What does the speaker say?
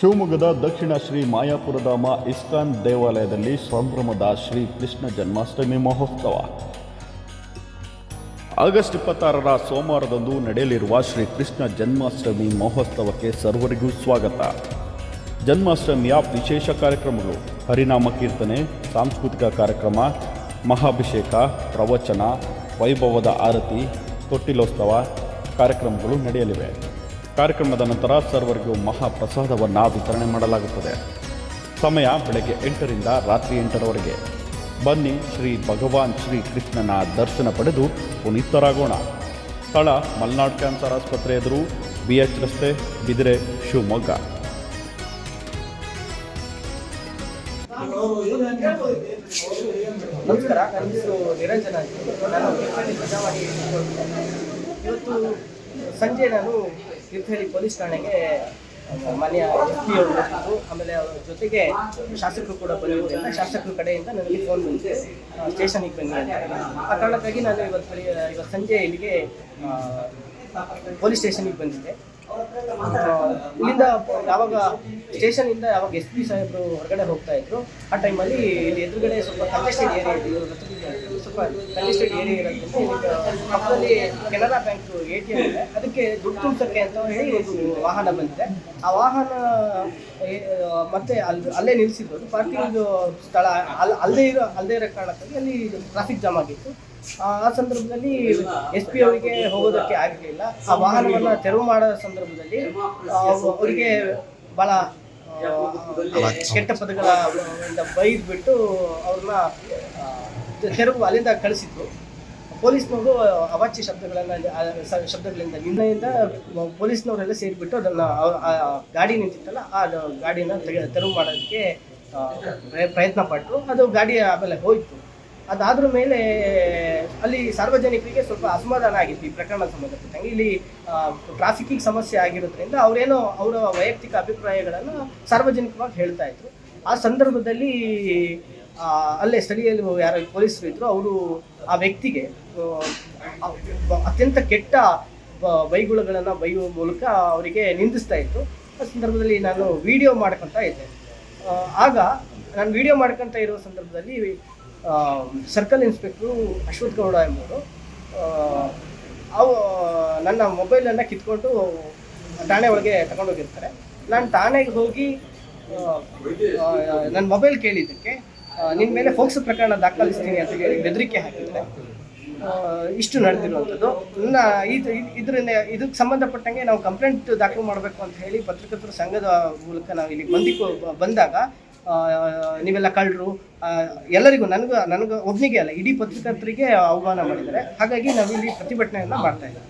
ಶಿವಮೊಗ್ಗದ ದಕ್ಷಿಣ ಶ್ರೀ ಮಾಯಾಪುರಧಾಮ ಇಸ್ಕಾನ್ ದೇವಾಲಯದಲ್ಲಿ ಸಂಭ್ರಮದ ಶ್ರೀ ಕೃಷ್ಣ ಜನ್ಮಾಷ್ಟಮಿ ಮಹೋತ್ಸವ. ಆಗಸ್ಟ್ ಇಪ್ಪತ್ತಾರರ ಸೋಮವಾರದಂದು ನಡೆಯಲಿರುವ ಶ್ರೀ ಕೃಷ್ಣ ಜನ್ಮಾಷ್ಟಮಿ ಮಹೋತ್ಸವಕ್ಕೆ ಸರ್ವರಿಗೂ ಸ್ವಾಗತ. ಜನ್ಮಾಷ್ಟಮಿಯ ವಿಶೇಷ ಕಾರ್ಯಕ್ರಮಗಳು ಹರಿನಾಮ ಕೀರ್ತನೆ, ಸಾಂಸ್ಕೃತಿಕ ಕಾರ್ಯಕ್ರಮ, ಮಹಾಭಿಷೇಕ, ಪ್ರವಚನ, ವೈಭವದ ಆರತಿ, ತೊಟ್ಟಿಲೋತ್ಸವ ಕಾರ್ಯಕ್ರಮಗಳು ನಡೆಯಲಿವೆ. ಕಾರ್ಯಕ್ರಮದ ನಂತರ ಸರ್ವರಿಗೂ ಮಹಾಪ್ರಸಾದವನ್ನು ವಿತರಣೆ ಮಾಡಲಾಗುತ್ತದೆ. ಸಮಯ ಬೆಳಗ್ಗೆ ಎಂಟರಿಂದ ರಾತ್ರಿ ಎಂಟರವರೆಗೆ. ಬನ್ನಿ ಶ್ರೀ ಭಗವಾನ್ ಶ್ರೀ ಕೃಷ್ಣನ ದರ್ಶನ ಪಡೆದು ಪುನೀತರಾಗೋಣ. ಸ್ಥಳ ಮಲ್ನಾಡ್ ಕ್ಯಾನ್ಸರ್ ಆಸ್ಪತ್ರೆ ಎದುರು ಬಿ ಎಚ್ ರಸ್ತೆ, ಬಿದಿರೆ, ಶಿವಮೊಗ್ಗ. ಇವತ್ತು ಸಂಜೆ ನಾನು ತೀರ್ಥಹಳ್ಳಿ ಪೊಲೀಸ್ ಠಾಣೆಗೆ ಮನೆಯ ಎಸ್ ಪಿ ಅವರು ಬಂದಿದ್ದರು ಆಮೇಲೆ ಅವರ ಜೊತೆಗೆ ಶಾಸಕರು ಕೂಡ ಬಂದಿದ್ದರಿಂದ ಶಾಸಕರ ಕಡೆಯಿಂದ ನನಗೆ ಫೋನ್ ಬಂದಿದೆ. ಸ್ಟೇಷನಿಗೆ ಬನ್ನಿ ಅಂತ. ಆ ಕಾರಣಕ್ಕಾಗಿ ನಾನು ಇವತ್ತು ಇವತ್ತು ಸಂಜೆ ಇಲ್ಲಿಗೆ ಪೊಲೀಸ್ ಸ್ಟೇಷನಿಗೆ ಬಂದಿದ್ದೆ. ಇಲ್ಲಿಂದ ಯಾವಾಗ ಸ್ಟೇಷನಿಂದ ಯಾವಾಗ ಎಸ್ ಪಿ ಸಾಹೇಬರು ಹೊರಗಡೆ ಹೋಗ್ತಾ ಇದ್ರು, ಆ ಟೈಮಲ್ಲಿ ಇಲ್ಲಿ ಎದುರುಗಡೆ ಸ್ವಲ್ಪ ಕಂಜೆಸ್ಟೆಡ್ ಏರಿಯಾ ಇದೆ. ಸ್ವಲ್ಪ ಕಂಜೆಸ್ಟೆಡ್ ಏರಿಯಾ ಇರೋದ್ರಿಂದ Canara bank A T M ಇದೆ. ಅದಕ್ಕೆ ದುಡ್ಡು ತುಂಬಿಸಕ್ಕೆ ಅಂತ ಹೇಳಿ ಒಂದು ವಾಹನ ಬಂದಿದೆ. ಆ ವಾಹನ ಮತ್ತೆ ಅಲ್ಲಿ ಅಲ್ಲೇ ನಿಲ್ಲಿಸಿದ್ರು ಪಾರ್ಕಿಂಗ್ ಸ್ಥಳ ಅಲ್ಲಿ ಅಲ್ಲದೆ ಇರೋ ಅಲ್ಲದೆ ಇರೋ ಕಾರಣಕ್ಕಾಗಿ ಅಲ್ಲಿ ಟ್ರಾಫಿಕ್ ಜಾಮ್ ಆಗಿತ್ತು. ಆ ಸಂದರ್ಭದಲ್ಲಿ ಎಸ್ ಪಿ ಅವರಿಗೆ ಹೋಗೋದಕ್ಕೆ ಆಗಲಿಲ್ಲ. ಆ ವಾಹನವನ್ನು ತೆರವು ಮಾಡೋ ಸಂದರ್ಭದಲ್ಲಿ ಅವರಿಗೆ ಬಹಳ ಕೆಟ್ಟ ಪದಗಳ ಬೈದ್ಬಿಟ್ಟು ಅವ್ರನ್ನ ತೆರವು ಅಲ್ಲಿಂದ ಕಳಿಸಿದ್ರು. ಪೊಲೀಸ್ನವರು ಅವಾಚ್ಯ ಶಬ್ದಗಳನ್ನು ಶಬ್ದಗಳಿಂದ ನಿನ್ನೆಯಿಂದ ಪೊಲೀಸ್ನವರೆಲ್ಲ ಸೇರಿಬಿಟ್ಟು ಅದನ್ನು ಗಾಡಿ ನಿಂತಿತ್ತಲ್ಲ, ಆ ಗಾಡಿನ ತೆರವು ಮಾಡೋದಕ್ಕೆ ಪ್ರಯತ್ನ ಪಟ್ಟರು ಅದು ಗಾಡಿ ಆಮೇಲೆ ಹೋಯಿತು. ಅದಾದ್ರ ಮೇಲೆ, ಅಲ್ಲಿ ಸಾರ್ವಜನಿಕರಿಗೆ ಸ್ವಲ್ಪ ಅಸಮಾಧಾನ ಆಗಿತ್ತು ಈ ಪ್ರಕರಣ ಸಂಬಂಧಪಟ್ಟಂಗೆ. ಇಲ್ಲಿ ಟ್ರಾಫಿಕಿಂಗ್ ಸಮಸ್ಯೆ ಆಗಿರೋದ್ರಿಂದ ಅವರೇನೋ ಅವರ ವೈಯಕ್ತಿಕ ಅಭಿಪ್ರಾಯಗಳನ್ನು ಸಾರ್ವಜನಿಕವಾಗಿ ಹೇಳ್ತಾ ಇದ್ರು. ಆ ಸಂದರ್ಭದಲ್ಲಿ ಅಲ್ಲೇ ಸ್ಥಳೀಯರು ಯಾರು ಪೊಲೀಸರು ಇದ್ರು ಅವರು ಆ ವ್ಯಕ್ತಿಗೆ ಅತ್ಯಂತ ಕೆಟ್ಟ ಬೈಗುಳಗಳನ್ನು ಬೈಯುವ ಮೂಲಕ ಅವರಿಗೆ ನಿಂದಿಸ್ತಾ ಇತ್ತು ಆ ಸಂದರ್ಭದಲ್ಲಿ ನಾನು ವಿಡಿಯೋ ಮಾಡ್ಕೊತ ಇದ್ದೆ. ಆಗ ನಾನು ವಿಡಿಯೋ ಮಾಡ್ಕೊತ ಇರೋ ಸಂದರ್ಭದಲ್ಲಿ ಸರ್ಕಲ್ ಇನ್ಸ್ಪೆಕ್ಟ್ರು ಅಶ್ವಥ್ ಗೌಡ ಆ, ಅವು ನನ್ನ ಮೊಬೈಲನ್ನು ಕಿತ್ಕೊಂಡು ಠಾಣೆ ಒಳಗೆ ತಗೊಂಡೋಗಿರ್ತಾರೆ. ನಾನು ಠಾಣೆಗೆ ಹೋಗಿ ನನ್ನ ಮೊಬೈಲ್ ಕೇಳಿದ್ದಕ್ಕೆ ನಿನ್ನ ಮೇಲೆ ಫೋಕ್ಸ್ ಪ್ರಕರಣ ದಾಖಲಿಸ್ತೀನಿ ಅಂತ ಹೇಳಿ ಬೆದರಿಕೆ ಹಾಕಿದ್ದಾರೆ ಆ, ಇಷ್ಟು ನಡೆದಿರುವಂಥದ್ದು. ನನ್ನ ಇದು ಇದರಿಂದ ಇದಕ್ಕೆ ಸಂಬಂಧಪಟ್ಟಂಗೆ ನಾವು ಕಂಪ್ಲೇಂಟ್ ದಾಖಲು ಮಾಡಬೇಕು ಅಂತ ಹೇಳಿ ಪತ್ರಕರ್ತರ ಸಂಘದ ಮೂಲಕ ನಾವು ಇಲ್ಲಿ ಬಂದಿಕ್ಕೂ ಬಂದಾಗ ನೀವೆಲ್ಲ ಕಳ್ಳರು ಎಲ್ಲರಿಗೂ ನನಗೂ ನನಗೆ ಒಬ್ಬನಿಗೆ ಅಲ್ಲ ಇಡೀ ಪತ್ರಕರ್ತರಿಗೆ ಆಹ್ವಾನ ಮಾಡಿದ್ದಾರೆ. ಹಾಗಾಗಿ ನಾವು ಇಲ್ಲಿ ಪ್ರತಿಭಟನೆಯನ್ನು ಮಾಡ್ತಾ ಇದ್ದೀವಿ.